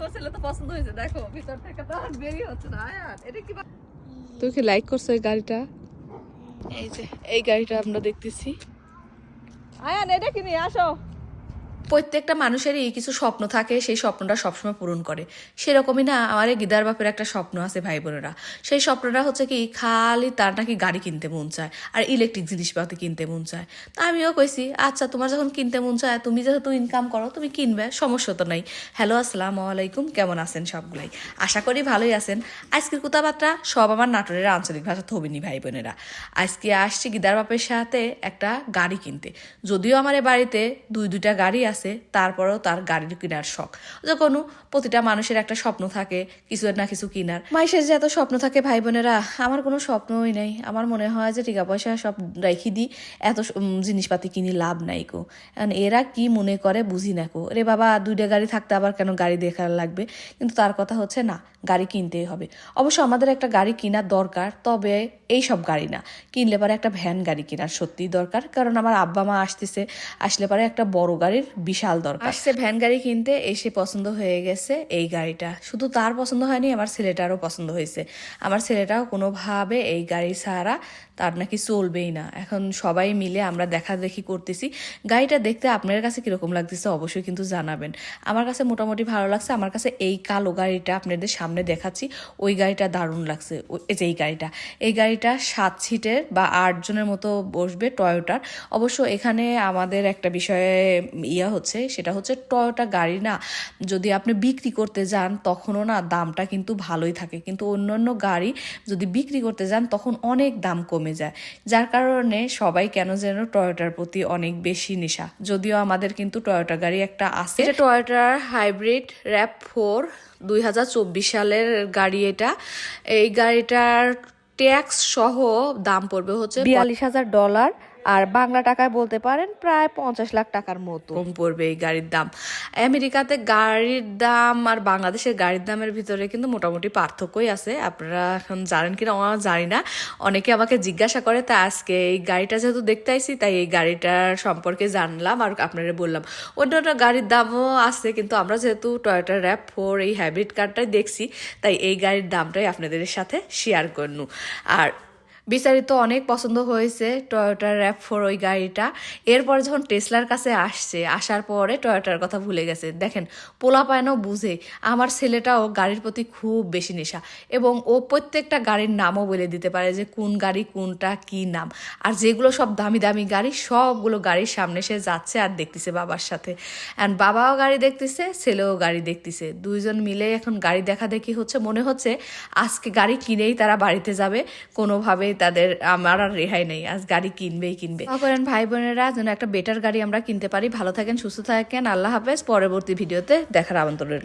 তোর ছেলে তো পছন্দ হয়েছে। দেখো ভিতর থেকে তো আর বেরিয়ে হচ্ছে না। আয়ান এটা কি তুই কি লাইক করছ এই গাড়িটা? এই যে। এই গাড়িটা আমরা দেখতেছি। আয়ান এটা কিনে আসো। প্রত্যেকটা মানুষেরই কিছু স্বপ্ন থাকে, সেই স্বপ্নটা সবসময় পূরণ করে। সেরকমই না, আমার এই গিদার বাপের একটা স্বপ্ন আছে ভাই বোনেরা সেই স্বপ্নটা হচ্ছে কি, খালি তার নাকি গাড়ি কিনতে মন চায়, আর ইলেকট্রিক জিনিসপাতি কিনতে মন চায়। তা আমিও কইছি আচ্ছা তোমার যখন কিনতে মন চায়, তুমি যেহেতু ইনকাম করো, তুমি কিনবে, সমস্যা তো নাই। হ্যালো আসসালামু আলাইকুম, কেমন আছেন সবগুলাই? আশা করি ভালোই আছেন। আজকের কথাবার্তা সব আমার নাটোরের আঞ্চলিক ভাষা থবিনি ভাই বোনেরা আজকে আসছি গিদার বাপের সাথে একটা গাড়ি কিনতে। যদিও আমার বাড়িতে দুই দুইটা গাড়ি আছে তারপরেও তার গাড়ির কেনার শখ। যে কোনো প্রতিটা মানুষের একটা স্বপ্ন থাকে, কিছু না কিছু কিনার। মাইসের যে এত স্বপ্ন থাকে ভাই বোনেরা আমার কোনো স্বপ্নই নেই। আমার মনে হয় যে টাকা পয়সা সব রেখে দিই, এত জিনিসপাতি কিনি লাভ নাই কো। কারণ এরা কি মনে করে বুঝি না কো। রে বাবা, দুইটা গাড়ি থাকতে আবার কেন গাড়ি দেখার লাগবে? কিন্তু তার কথা হচ্ছে, না, গাড়ি কিনতেই হবে। অবশ্য আমাদের একটা গাড়ি কেনার দরকার, তবে এই সব গাড়ি না। কিনলে পরে একটা ভ্যান গাড়ি কেনার সত্যিই দরকার। কারণ আমার আব্বা মা আসতেছে, আসলে পরে একটা বড় গাড়ির বিশাল দরকার। আসছে ভ্যান গাড়ি কিনতে, এসে পছন্দ হয়ে গেছে এই গাড়িটা। শুধু তার পছন্দ হয়নি, আমার ছেলেটারও পছন্দ হয়েছে। আমার ছেলেটাও কোনোভাবে এই গাড়ি ছাড়া তার নাকি চলবেই না। এখন সবাই মিলে আমরা দেখা দেখি করতেছি। গাড়িটা দেখতে আপনার কাছে কীরকম লাগতেছে অবশ্যই কিন্তু জানাবেন। আমার কাছে মোটামুটি ভালো লাগছে। আমার কাছে এই কালো গাড়িটা আপনাদের সামনে দেখাচ্ছি। ওই গাড়িটা দারুণ লাগছে। এই যে এই গাড়িটা। এই গাড়িটা সাত সিটের বা আটজনের মতো বসবে টয়োটার। অবশ্য এখানে আমাদের একটা বিষয়ে ইয়া হচ্ছে সেটা হচ্ছে টয়োটা গাড়ি না যদি আপনি বিক্রি করতে যান তখনও না দামটা কিন্তু ভালোই থাকে। কিন্তু অন্য অন্য গাড়ি যদি বিক্রি করতে যান তখন অনেক দাম কমে যায়। যার কারণে সবাই কেন যেন টয়োটার প্রতি অনেক বেশি নেশা। যদিও আমাদের কিন্তু টয়োটা গাড়ি একটা আছে। টয়োটার হাইব্রিড র্যাপ ফোর দুই হাজার চব্বিশ সালের গাড়ি এটা। এই গাড়িটার ট্যাক্স সহ দাম পড়বে হচ্ছে বিয়াল্লিশ হাজার ডলার আর বাংলা টাকায় বলতে পারেন প্রায় পঞ্চাশ লাখ টাকার মতো। কম পড়বে এই গাড়ির দাম। আমেরিকাতে গাড়ির দাম আর বাংলাদেশের গাড়ির দামের ভিতরে কিন্তু মোটামুটি পার্থক্যই আছে। আপনারা এখন জানেন কিনা আমার জানি না। অনেকে আমাকে জিজ্ঞাসা করে, তা আজকে এই গাড়িটা যেহেতু দেখতে আইছি, তাই এই গাড়িটার সম্পর্কে জানলাম আর আপনারা বললাম। অন্য অন্য গাড়ির দামও আছে, কিন্তু আমরা যেহেতু টয়োটা র্যাপ ফোর এই হাইব্রিড কারটাই দেখছি, তাই এই গাড়ির দামটাই আপনাদের সাথে শেয়ার করনু। আর বিস্তারিত অনেক পছন্দ হয়েছে টয়োটার র্যাপ ফোর ওই গাড়িটা। এরপর যখন টেসলার কাছে আসছে, আসার পরে টয়োটার কথা ভুলে গেছে। দেখেন পোলা পায়নও বুঝে আমার ছেলেটাও গাড়ির প্রতি খুব বেশি নেশা এবং ও প্রত্যেকটা গাড়ির নামও বলে দিতে পারে যে কোন গাড়ি কোনটা কি নাম। আর যেগুলো সব দামি দামি গাড়ি, সবগুলো গাড়ির সামনে সে যাচ্ছে আর দেখতেছে বাবার সাথে। অ্যান্ড বাবাও গাড়ি দেখতেছে, ছেলেও গাড়ি দেখতেছে। দুইজন মিলে এখন গাড়ি দেখা দেখি হচ্ছে। মনে হচ্ছে আজকে গাড়ি কিনেই তারা বাড়িতে যাবে। কোনোভাবেই তাদের আমার আর রেহাই নেই। আজ গাড়ি কিনবেই কিনবে। করেন ভাই বোনেরা যেন একটা বেটার গাড়ি আমরা কিনতে পারি। ভালো থাকেন, সুস্থ থাকেন। আল্লাহ হাফেজ। পরবর্তী ভিডিওতে দেখার আমন্ত্রণ।